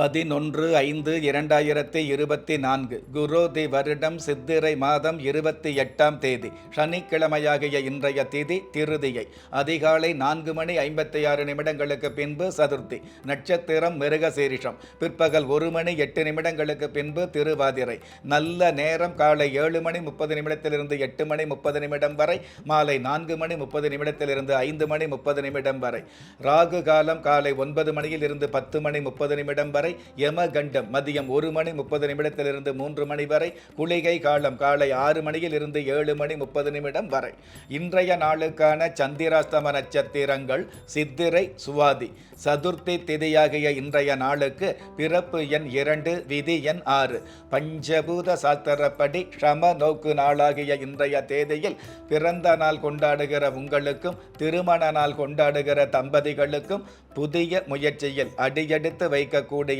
பதினொன்று ஐந்து இரண்டாயிரத்தி இருபத்தி நான்கு குரோதி வருடம் சித்திரை மாதம் இருபத்தி எட்டாம் தேதி சனிக்கிழமையாகிய இன்றைய திதி திருதியை. அதிகாலை நான்கு மணி ஐம்பத்தி ஆறு நிமிடங்களுக்கு பின்பு சதுர்த்தி நட்சத்திரம் மிருகசீரிஷம். பிற்பகல் ஒரு மணி எட்டு நிமிடங்களுக்கு பின்பு திருவாதிரை. நல்ல நேரம் காலை ஏழு மணி முப்பது நிமிடத்திலிருந்து எட்டு மணி முப்பது நிமிடம் வரை மாலை நான்கு மணி முப்பது நிமிடத்திலிருந்து ஐந்து மணி முப்பது நிமிடம் வரை. ராகு காலம் காலை ஒன்பது மணியில் இருந்து பத்து மணி முப்பது நிமிடம் வரை வரை யமகண்டம். மதியம் ஒரு மணி முப்பது நிமிடத்திலிருந்து மூன்று மணி வரை குளிகை காலம் காலை ஆறு மணியில் இருந்து ஏழு மணி முப்பது நிமிடம் வரை. இன்றைய நாளுக்கான சந்திராஸ்தம நட்சத்திரங்கள் சித்திரை சுவாதி சதுர்த்தி திதியாகிய இன்றைய நாளுக்கு பிறப்பு எண் இரண்டு விதி எண் ஆறு. பஞ்சபூத சாஸ்திரப்படி ஷம நோக்கு நாளாகிய இன்றைய தேதியில் பிறந்த நாள் கொண்டாடுகிற உங்களுக்கும் திருமண நாள் கொண்டாடுகிற தம்பதிகளுக்கும் புதிய முயற்சியில் அடியெடுத்து வைக்கக்கூடிய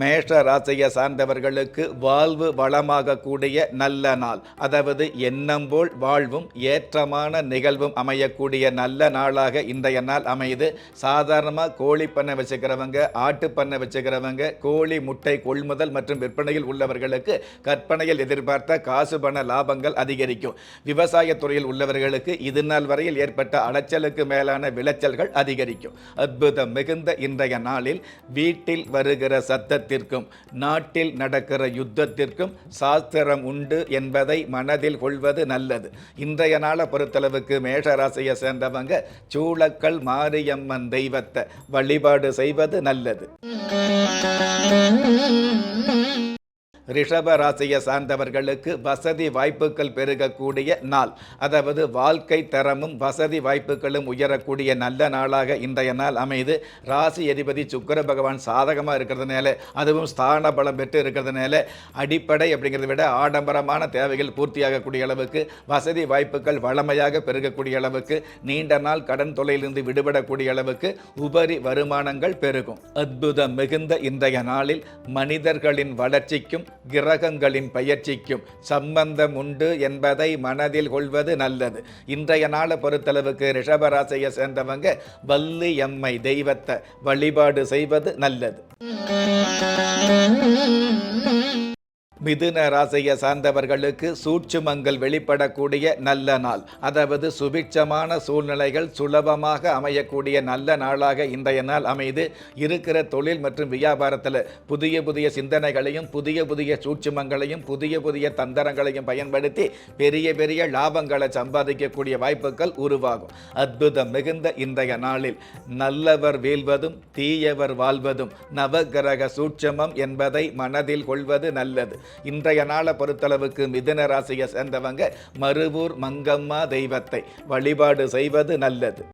மேஷ ராசியை சார்ந்தவர்களுக்கு வாழ்வு வளமாகக்கூடிய நல்ல நாள். அதாவது எண்ணம் போல் வாழ்வும் ஏற்றமான நிகழ்வும் அமையக்கூடிய நல்ல நாளாக இன்றைய நாள் அமையுது. சாதாரணமாக கோழி பண்ணை வச்சுக்கிறவங்க ஆட்டு பண்ணை வச்சுக்கிறவங்க கோழி முட்டை கொள்முதல் மற்றும் விற்பனையில் உள்ளவர்களுக்கு கற்பனையில் எதிர்பார்த்த காசு பண லாபங்கள் அதிகரிக்கும். விவசாய துறையில் உள்ளவர்களுக்கு இது நாள் வரையில் ஏற்பட்ட அலைச்சலுக்கு மேலான விளைச்சல்கள் அதிகரிக்கும். அற்புதம் மிகுந்த இன்றைய நாளில் வீட்டில் வருகிற சத்தத்திற்கும் நாட்டில் நடக்கிற யுத்தத்திற்கும் சாஸ்திரம் உண்டு என்பதை மனதில் கொள்வது நல்லது. இன்றைய நாளை பொறுத்தளவுக்கு மேஷராசியை சேர்ந்தவங்க சூளக்கல் மாரியம்மன் தெய்வத்தை வழிபாடு செய்வது நல்லது. ரிஷப ராசியை சார்ந்தவர்களுக்கு வசதி வாய்ப்புகள் பெருகக்கூடிய நாள். அதாவது வாழ்க்கை தரமும் வசதி வாய்ப்புகளும் உயரக்கூடிய நல்ல நாளாக இன்றைய நாள் அமைது ராசி அதிபதி சுக்கர பகவான் சாதகமாக இருக்கிறதுனால அதுவும் ஸ்தான பலம் பெற்று இருக்கிறதுனால அடிப்படை அப்படிங்கிறத விட ஆடம்பரமான தேவைகள் பூர்த்தியாகக்கூடிய அளவுக்கு வசதி வாய்ப்புகள் வளமையாக பெருகக்கூடிய அளவுக்கு நீண்ட நாள் கடன் தொலையிலிருந்து விடுபடக்கூடிய அளவுக்கு உபரி வருமானங்கள் பெருகும். அற்புதம் மிகுந்த இன்றைய நாளில் மனிதர்களின் வளர்ச்சிக்கும் கிரகங்களின் பயிற்சிக்கும் சம்பந்தம் உண்டு என்பதை மனதில் கொள்வது நல்லது. இன்றைய நாளை பொறுத்தளவுக்கு ரிஷபராசியை சேர்ந்தவங்க வள்ளி எம்மை தெய்வத்தை வழிபாடு செய்வது நல்லது. மிதுன ராசியை சார்ந்தவர்களுக்கு சூட்சுமங்கள் வெளிப்படக்கூடிய நல்ல நாள். அதாவது சுபிட்சமான சூழ்நிலைகள் சுலபமாக அமையக்கூடிய நல்ல நாளாக இன்றைய நாள் அமைது. இருக்கிற தொழில் மற்றும் வியாபாரத்தில் புதிய புதிய சிந்தனைகளையும் புதிய புதிய சூட்சுமங்களையும் புதிய புதிய தந்திரங்களையும் பயன்படுத்தி பெரிய பெரிய லாபங்களை சம்பாதிக்கக்கூடிய வாய்ப்புகள் உருவாகும். அற்புதம் மிகுந்த இன்றைய நாளில் நல்லவர் வீழ்வதும் தீயவர் வாழ்வதும் நவகிரக சூட்சமம் என்பதை மனதில் கொள்வது நல்லது. இன்றைய நாளை பொறுத்தளவுக்கு மிதுன ராசியை சேர்ந்தவங்க மருவூர் மங்கம்மா தெய்வத்தை வழிபாடு செய்வது நல்லது.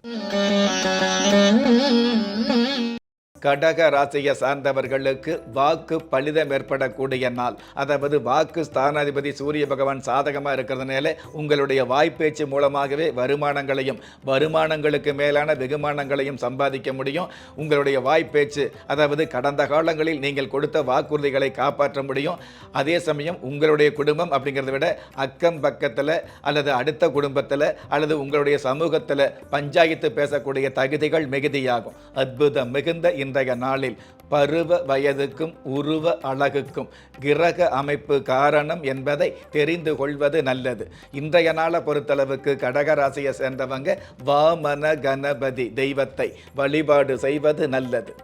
கடக ராசியை சார்ந்தவர்களுக்கு வாக்கு பலிதம் ஏற்படக்கூடிய நாள். அதாவது வாக்கு ஸ்தானாதிபதி சூரிய பகவான் சாதகமாக இருக்கிறதுனால உங்களுடைய வாய்ப்பேச்சு மூலமாகவே வருமானங்களையும் வருமானங்களுக்கு மேலான வெகுமானங்களையும் சம்பாதிக்க முடியும். உங்களுடைய வாய்ப்பேச்சு அதாவது கடந்த காலங்களில் நீங்கள் கொடுத்த வாக்குறுதிகளை காப்பாற்ற முடியும். அதே சமயம் உங்களுடைய குடும்பம் அப்படிங்கிறத விட அக்கம் பக்கத்தில் அல்லது அடுத்த குடும்பத்தில் அல்லது உங்களுடைய சமூகத்தில் பஞ்சாயத்து பேசக்கூடிய தகுதிகள் மிகுதியாகும். அற்புதம் மிகுந்த இன்றைய நாளில் பருவ வயதுக்கும் உருவ அழகுக்கும் கிரக அமைப்பு காரணம் என்பதை தெரிந்து கொள்வது நல்லது. இன்றைய நாளை பொறுத்தளவுக்கு கடகராசியை சேர்ந்தவங்க வாமன கணபதி தெய்வத்தை வழிபாடு செய்வது நல்லது.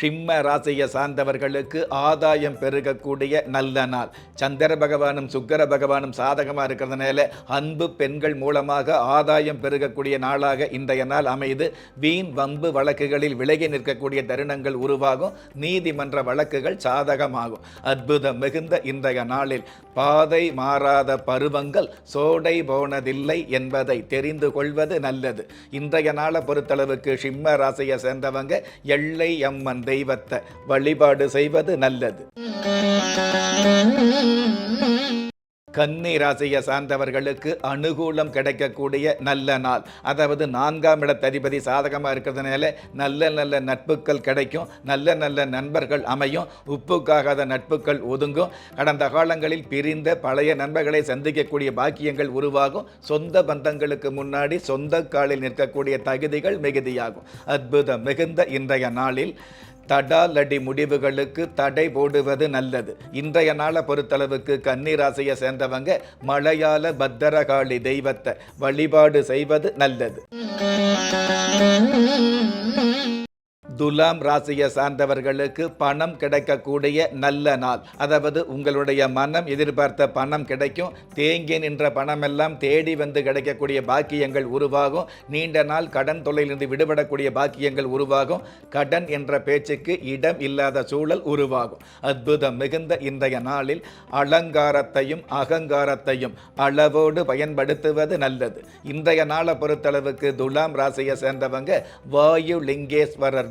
சிம்ம ராசியை சார்ந்தவர்களுக்கு ஆதாயம் பெருகக்கூடிய நல்ல நாள். சந்திர பகவானும் சுக்கர பகவானும் சாதகமாக இருக்கிறதுனால அன்பு பெண்கள் மூலமாக ஆதாயம் பெருகக்கூடிய நாளாக இன்றைய நாள் அமைது வீண் வம்பு வழக்குகளில் விலகி நிற்கக்கூடிய தருணங்கள் உருவாகும். நீதிமன்ற வழக்குகள் சாதகமாகும். அற்புதம் மிகுந்த இன்றைய நாளில் பாதை மாறாத பருவங்கள் சோடை போனதில்லை என்பதை தெரிந்து கொள்வது நல்லது. இன்றைய நாளை பொறுத்தளவுக்கு சிம்ம ராசியை சேர்ந்தவங்க எல்லை எம்மன் தெய்வத்தை வழிபாடு செய்வது நல்லது. கன்னி ராசியை சார்ந்தவர்களுக்கு அனுகூலம் கிடைக்கக்கூடிய நல்ல நாள். அதாவது நான்காம் இடத்ததிபதி சாதகமாக இருக்கிறதுனால நல்ல நல்ல நட்புகள் கிடைக்கும். நல்ல நல்ல நண்பர்கள் அமையும். உப்புக்காகாத நட்புகள் ஒதுங்கும். கடந்த காலங்களில் பிரிந்த பழைய நண்பர்களை சந்திக்கக்கூடிய பாக்கியங்கள் உருவாகும். சொந்த பந்தங்களுக்கு முன்னாடி சொந்த காலில் நிற்கக்கூடிய தகுதிகள் மிகுதியாகும். அற்புதம் மிகுந்த இன்றைய நாளில் தடாலடி முடிவுகளுக்கு தடை போடுவது நல்லது. இன்றைய நாளை பொறுத்தளவுக்கு கன்னிராசியை சேர்ந்தவங்க மலையாள பத்திரகாளி தெய்வத்தை வழிபாடு செய்வது நல்லது. துலாம் ராசியை சார்ந்தவர்களுக்கு பணம் கிடைக்கக்கூடிய நல்ல நாள். அதாவது உங்களுடைய மனம் எதிர்பார்த்த பணம் கிடைக்கும். தேங்கி நின்ற பணமெல்லாம் தேடி வந்து கிடைக்கக்கூடிய பாக்கியங்கள் உருவாகும். நீண்ட நாள் கடன் தொல்லையிலிருந்து விடுபடக்கூடிய பாக்கியங்கள் உருவாகும். கடன் என்ற பேச்சுக்கு இடம் இல்லாத சூழல் உருவாகும். அற்புதம் மிகுந்த இன்றைய நாளில் அலங்காரத்தையும் அகங்காரத்தையும் அளவோடு பயன்படுத்துவது நல்லது. இன்றைய நாளை பொறுத்தளவுக்கு துலாம் ராசியை சேர்ந்தவங்க வாயு லிங்கேஸ்வரர்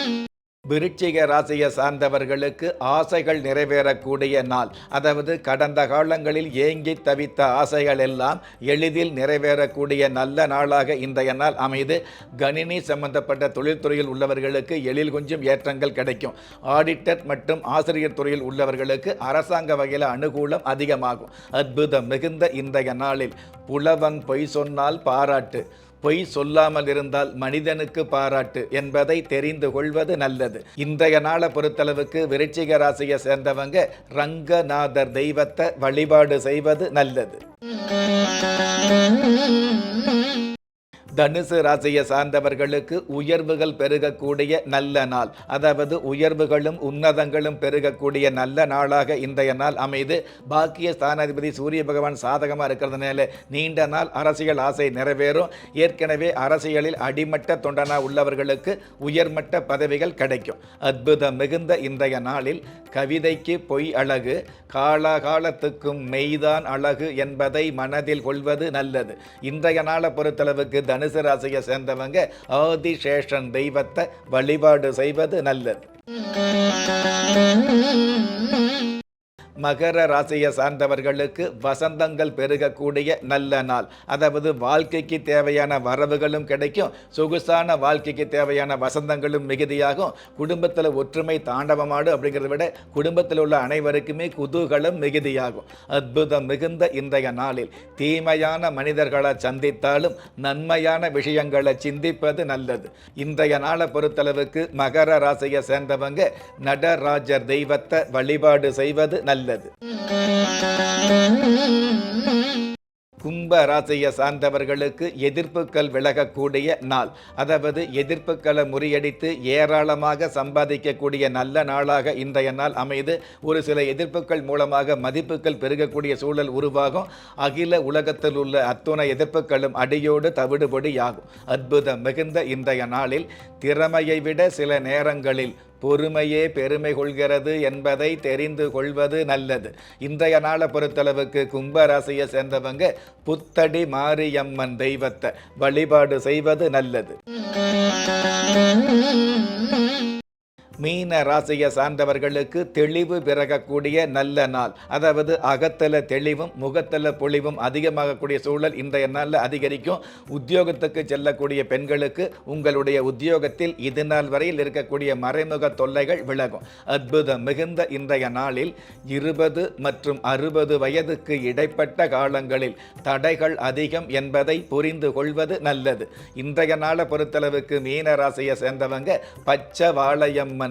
விருச்சிக ராசியை சார்ந்தவர்களுக்கு ஆசைகள் நிறைவேறக்கூடிய நாள். அதாவது கடந்த காலங்களில் ஏங்கி தவித்த ஆசைகள் எல்லாம் எளிதில் நிறைவேறக்கூடிய நல்ல நாளாக இன்றைய நாள் அமைது. கணினி சம்பந்தப்பட்ட தொழில்துறையில் உள்ளவர்களுக்கு எழில் கொஞ்சம் ஏற்றங்கள் கிடைக்கும். ஆடிட்டர் மற்றும் ஆசிரியர் துறையில் உள்ளவர்களுக்கு அரசாங்க வகையில் அனுகூலம் அதிகமாகும். அற்புதம் மிகுந்த இன்றைய நாளில். புலவன் பொய் சொன்னால் பாராட்டு. பொய் சொல்லாமல் இருந்தால் மனிதனுக்கு பாராட்டு என்பதை தெரிந்து கொள்வது நல்லது. இன்றைய நாளை பொறுத்தளவுக்கு விருச்சிக ராசியை சேர்ந்தவங்க ரங்கநாதர் தெய்வத்தை வழிபாடு செய்வது நல்லது. தனுசு ராசியை சார்ந்தவர்களுக்கு உயர்வுகள் பெருகக்கூடிய நல்ல நாள். அதாவது உயர்வுகளும் உன்னதங்களும் பெருகக்கூடிய நல்ல நாளாக இன்றைய நாள் அமைது. பாக்கிய ஸ்தானாதிபதி சூரிய பகவான் சாதகமாக இருக்கிறதுனால நீண்ட நாள் அரசியல் ஆசை நிறைவேறும். ஏற்கனவே அரசியலில் அடிமட்ட தொண்டனா உள்ளவர்களுக்கு உயர்மட்ட பதவிகள் கிடைக்கும். அற்புதம் மிகுந்த இன்றைய நாளில் கவிதைக்கு பொய் அழகு காலாகாலத்துக்கும் மெய்தான் அழகு என்பதை மனதில் கொள்வது நல்லது. இன்றைய நாளை பொறுத்தளவுக்கு தன் தனுசு ராசியை சேர்ந்தவங்க ஆதிசேஷன் தெய்வத்தை வழிபாடு செய்வது நல்லது. மகர ராசியை சார்ந்தவர்களுக்கு வசந்தங்கள் பெருகக்கூடிய நல்ல நாள். அதாவது வாழ்க்கைக்கு தேவையான வரவுகளும் கிடைக்கும். சொகுசான வாழ்க்கைக்கு தேவையான வசந்தங்களும் மிகுதியாகும். குடும்பத்தில் ஒற்றுமை தாண்டவமாடு அப்படிங்கிறத விட குடும்பத்தில் உள்ள அனைவருக்குமே குதூகலம் மிகுதியாகும். அற்புதம் மிகுந்த இன்றைய நாளில் தீமையான மனிதர்களை சந்தித்தாலும் நன்மையான விஷயங்களை சிந்திப்பது நல்லது. இன்றைய நாளை பொறுத்தளவுக்கு மகர ராசியை சேர்ந்தவங்க நடராஜர் தெய்வத்தை வழிபாடு செய்வது நல்லது. கும்ப ராசியை சார்ந்தவர்களுக்கு எதிர்ப்புகள் விலகக்கூடிய நாள். அதாவது எதிர்ப்புகளை முறியடித்து ஏராளமாக சம்பாதிக்கக்கூடிய நல்ல நாளாக இன்றைய நாள் அமைது. ஒரு சில எதிர்ப்புகள் மூலமாக மதிப்புகள் பெருகக்கூடிய சூழல் உருவாகும். அகில உலகத்தில் உள்ள அத்துணை எதிர்ப்புகளும் அடியோடு தவிடுபடியாகும். அற்புதம் மிகுந்த இன்றைய நாளில். திறமையை விட சில நேரங்களில் பொறுமையே பெருமை கொள்கிறது என்பதை தெரிந்து கொள்வது நல்லது. இன்றைய நாளை பொறுத்தளவுக்கு கும்பராசியை சேர்ந்தவங்க புத்தடி மாரியம்மன் தெய்வத்தை வழிபாடு செய்வது நல்லது. மீன ராசியை சார்ந்தவர்களுக்கு தெளிவு பிறகக்கூடிய நல்ல நாள். அதாவது அகத்தில் தெளிவும் முகத்தில் பொழிவும் அதிகமாகக்கூடிய சூழல் இன்றைய நாளில் அதிகரிக்கும். உத்தியோகத்துக்கு செல்லக்கூடிய பெண்களுக்கு உங்களுடைய உத்தியோகத்தில் இது நாள் வரையில் இருக்கக்கூடிய மறைமுக தொல்லைகள் விலகும். அற்புதம் மிகுந்த இன்றைய நாளில் இருபது மற்றும் அறுபது வயதுக்கு இடைப்பட்ட காலங்களில் தடைகள் அதிகம் என்பதை புரிந்து கொள்வது நல்லது. இன்றைய நாளை பொறுத்தளவுக்கு மீன ராசியை சேர்ந்தவங்க பச்சை வாழையம்மன்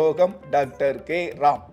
யோகம் டாக்டர் கே ராம்.